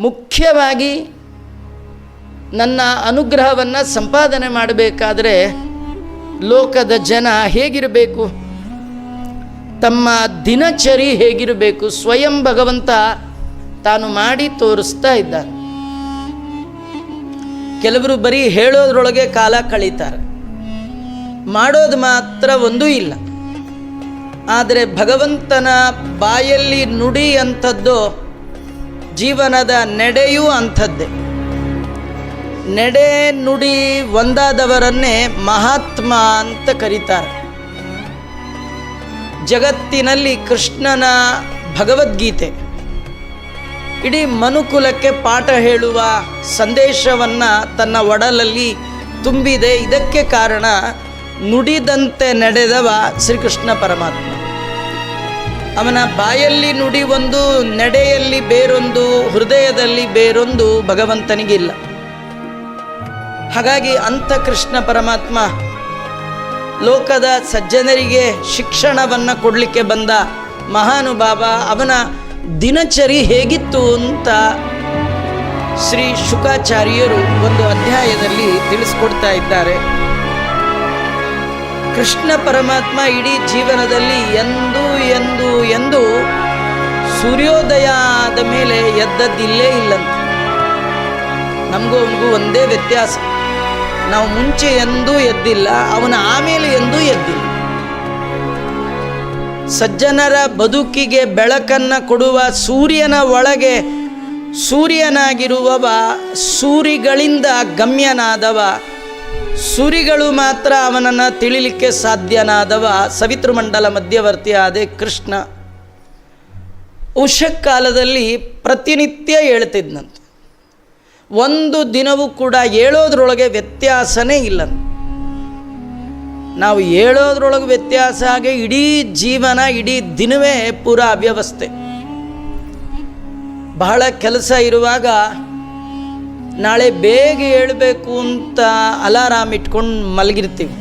ಮುಖ್ಯವಾಗಿ ನನ್ನ ಅನುಗ್ರಹವನ್ನು ಸಂಪಾದನೆ ಮಾಡಬೇಕಾದ್ರೆ ಲೋಕದ ಜನ ಹೇಗಿರಬೇಕು? ತಮ್ಮ ದಿನಚರಿ ಹೇಗಿರಬೇಕು? ಸ್ವಯಂ ಭಗವಂತ ತಾನು ಮಾಡಿ ತೋರಿಸ್ತಾ ಇದ್ದಾನೆ. ಕೆಲವರು ಬರೀ ಹೇಳೋದ್ರೊಳಗೆ ಕಾಲ ಕಳೀತಾರೆ. ಮಾಡೋದು ಮಾತ್ರ ಒಂದೂ ಇಲ್ಲ. ಆದರೆ ಭಗವಂತನ ಬಾಯಲ್ಲಿ ನುಡಿ ಅಂಥದ್ದು ಜೀವನದ ನಡೆಯೂ ಅಂಥದ್ದೇ. ನಡೆ ನುಡಿ ಒಂದಾದವರನ್ನೇ ಮಹಾತ್ಮ ಅಂತ ಕರೀತಾರೆ. ಜಗತ್ತಿನಲ್ಲಿ ಕೃಷ್ಣನ ಭಗವದ್ಗೀತೆ. ಇಡೀ ಮನುಕುಲಕ್ಕೆ ಪಾಠ ಹೇಳುವ ಸಂದೇಶವನ್ನು ತನ್ನ ಒಡಲಲ್ಲಿ ತುಂಬಿದೆ. ಇದಕ್ಕೆ ಕಾರಣ ನುಡಿದಂತೆ ನಡೆದವ ಶ್ರೀಕೃಷ್ಣ ಪರಮಾತ್ಮ. ಅವನ ಬಾಯಲ್ಲಿ ನುಡಿ ಒಂದು, ನಡೆಯಲ್ಲಿ ಬೇರೊಂದು, ಹೃದಯದಲ್ಲಿ ಬೇರೊಂದು ಭಗವಂತನಿಗಿಲ್ಲ. ಹಾಗಾಗಿ ಅಂತ ಕೃಷ್ಣ ಪರಮಾತ್ಮ ಲೋಕದ ಸಜ್ಜನರಿಗೆ ಶಿಕ್ಷಣವನ್ನು ಕೊಡಲಿಕ್ಕೆ ಬಂದ ಮಹಾನುಭಾವ ಅವನ ದಿನಚರಿ ಹೇಗಿತ್ತು ಅಂತ ಶ್ರೀ ಶುಕಾಚಾರ್ಯರು ಒಂದು ಅಧ್ಯಾಯದಲ್ಲಿ ತಿಳಿಸ್ಕೊಡ್ತಾ ಇದ್ದಾರೆ. ಕೃಷ್ಣ ಪರಮಾತ್ಮ ಇಡೀ ಜೀವನದಲ್ಲಿ ಎಂದು ಎಂದು ಎಂದು ಸೂರ್ಯೋದಯ ಆದ ಮೇಲೆ ಎದ್ದದ್ದಿಲ್ಲೇ ಇಲ್ಲಂತೆ. ನಮಗೂ ಅವನಿಗೂ ಒಂದೇ ವ್ಯತ್ಯಾಸ. ನಾವು ಮುಂಚೆ ಎಂದೂ ಎದ್ದಿಲ್ಲ, ಅವನ ಆಮೇಲೆ ಎಂದೂ ಎದ್ದಿಲ್ಲ. ಸಜ್ಜನರ ಬದುಕಿಗೆ ಬೆಳಕನ್ನು ಕೊಡುವ ಸೂರ್ಯನ ಒಳಗೆ ಸೂರ್ಯನಾಗಿರುವವ ಸೂರಿಗಳಿಂದ ಗಮ್ಯನಾದವ. ಸೂರಿಗಳು ಮಾತ್ರ ಅವನನ್ನು ತಿಳಿಲಿಕ್ಕೆ ಸಾಧ್ಯನಾದವ. ಸವಿತೃಮಂಡಲ ಮಧ್ಯವರ್ತಿ ಆದೆ ಕೃಷ್ಣ ಉಷಕ್ಕಾಲದಲ್ಲಿ ಪ್ರತಿನಿತ್ಯ ಹೇಳ್ತಿದ್ನಂತೆ. ಒಂದು ದಿನವೂ ಕೂಡ ಹೇಳೋದ್ರೊಳಗೆ ವ್ಯತ್ಯಾಸನೇ ಇಲ್ಲ ನಾವು ಹೇಳೋದ್ರೊಳಗೆ ವ್ಯತ್ಯಾಸ ಆಗಿ ಇಡೀ ಜೀವನ, ಇಡೀ ದಿನವೇ ಪೂರಾ ಅವ್ಯವಸ್ಥೆ. ಬಹಳ ಕೆಲಸ ಇರುವಾಗ ನಾಳೆ ಬೇಗ ಹೇಳಬೇಕು ಅಂತ ಅಲಾರಾಮ್ ಇಟ್ಕೊಂಡು ಮಲಗಿರ್ತೀವಿ.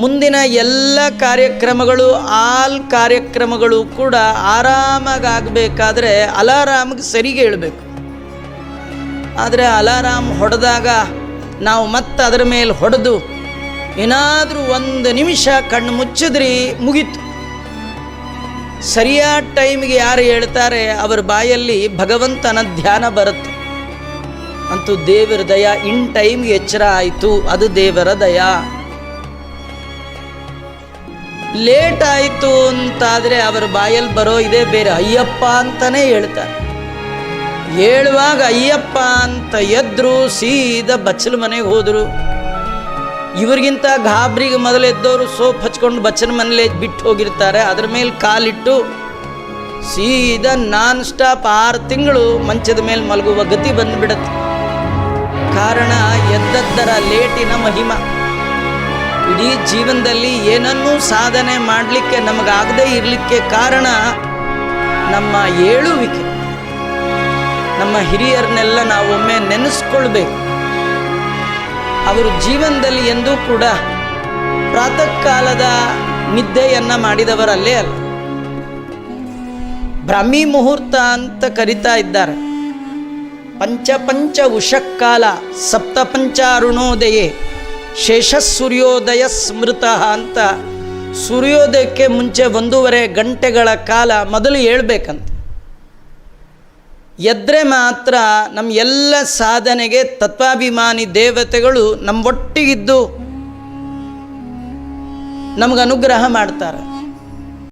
ಮುಂದಿನ ಎಲ್ಲ ಕಾರ್ಯಕ್ರಮಗಳು ಆಲ್ ಕಾರ್ಯಕ್ರಮಗಳು ಕೂಡ ಆರಾಮಾಗಿ ಆಗಬೇಕಾದ್ರೆ ಅಲಾರಾಮ್ಗೆ ಸರಿಗೆ ಹೇಳಬೇಕು ಆದರೆ ಅಲಾರಾಮ್ ಹೊಡೆದಾಗ ನಾವು ಮತ್ತೆ ಅದರ ಮೇಲೆ ಹೊಡೆದು ಏನಾದರೂ ಒಂದು ನಿಮಿಷ ಕಣ್ಣು ಮುಚ್ಚಿದ್ರಿ ಮುಗೀತು. ಸರಿಯಾದ ಟೈಮ್ಗೆ ಯಾರು ಹೇಳ್ತಾರೆ ಅವರ ಬಾಯಲ್ಲಿ ಭಗವಂತನ ಧ್ಯಾನ ಬರುತ್ತೆ. ಅಂತೂ ದೇವರ ದಯ ಇನ್ ಟೈಮ್ಗೆ ಎಚ್ಚರ ಆಯಿತು, ಅದು ದೇವರ ದಯ. ಲೇಟ್ ಆಯಿತು ಅಂತಾದರೆ ಅವರ ಬಾಯಲ್ಲಿ ಬರೋ ಇದೇ ಬೇರೆ, ಅಯ್ಯಪ್ಪ ಅಂತಾನೆ ಹೇಳ್ತಾರೆ. ಹೇಳುವಾಗ ಅಯ್ಯಪ್ಪ ಅಂತ ಎದ್ರು ಸೀದಾ ಬಚ್ಚಲ ಮನೆಗೆ ಹೋದರು. ಇವ್ರಿಗಿಂತ ಗಾಬ್ರಿಗೆ ಮೊದಲು ಎದ್ದವರು ಸೋಪ್ ಹಚ್ಕೊಂಡು ಬಚ್ಚನ ಮನೇಲಿ ಬಿಟ್ಟು ಹೋಗಿರ್ತಾರೆ, ಅದ್ರ ಮೇಲೆ ಕಾಲಿಟ್ಟು ಸೀದಾ ನಾನ್ ಸ್ಟಾಪ್ ಆರು ತಿಂಗಳು ಮಂಚದ ಮೇಲೆ ಮಲಗುವ ಗತಿ ಬಂದುಬಿಡತ್ತೆ. ಕಾರಣ ಎದ್ದದ್ದರ ಲೇಟಿನ ಮಹಿಮ. ಇಡೀ ಜೀವನದಲ್ಲಿ ಏನನ್ನೂ ಸಾಧನೆ ಮಾಡಲಿಕ್ಕೆ ನಮಗಾಗದೇ ಇರಲಿಕ್ಕೆ ಕಾರಣ ನಮ್ಮ ಏಳುವಿಕೆ. ನಮ್ಮ ಹಿರಿಯರನ್ನೆಲ್ಲ ನಾವು ಒಮ್ಮೆ ನೆನೆಸ್ಕೊಳ್ಬೇಕು. ಅವರು ಜೀವನದಲ್ಲಿ ಎಂದೂ ಕೂಡ ಪ್ರಾತಃ ಕಾಲದ ನಿದ್ದೆಯನ್ನು ಮಾಡಿದವರಲ್ಲೇ ಅಲ್ಲ. ಬ್ರಾಹ್ಮಿ ಮುಹೂರ್ತ ಅಂತ ಕರಿತಾ ಇದ್ದಾರೆ. ಪಂಚ ಪಂಚ ಉಷಕ್ಕಾಲ ಸಪ್ತ ಪಂಚ ಅರುಣೋದಯೇ ಶೇಷ ಸೂರ್ಯೋದಯ ಸ್ಮೃತ ಅಂತ ಸೂರ್ಯೋದಯಕ್ಕೆ ಮುಂಚೆ ಒಂದೂವರೆ ಗಂಟೆಗಳ ಕಾಲ ಮೊದಲು ಹೇಳ್ಬೇಕಂತ. ಎದ್ರೆ ಮಾತ್ರ ನಮ್ಮ ಎಲ್ಲ ಸಾಧನೆಗೆ ತತ್ವಾಭಿಮಾನಿ ದೇವತೆಗಳು ನಮ್ಮ ಒಟ್ಟಿಗಿದ್ದು ನಮಗೆ ಅನುಗ್ರಹ ಮಾಡ್ತಾರೆ.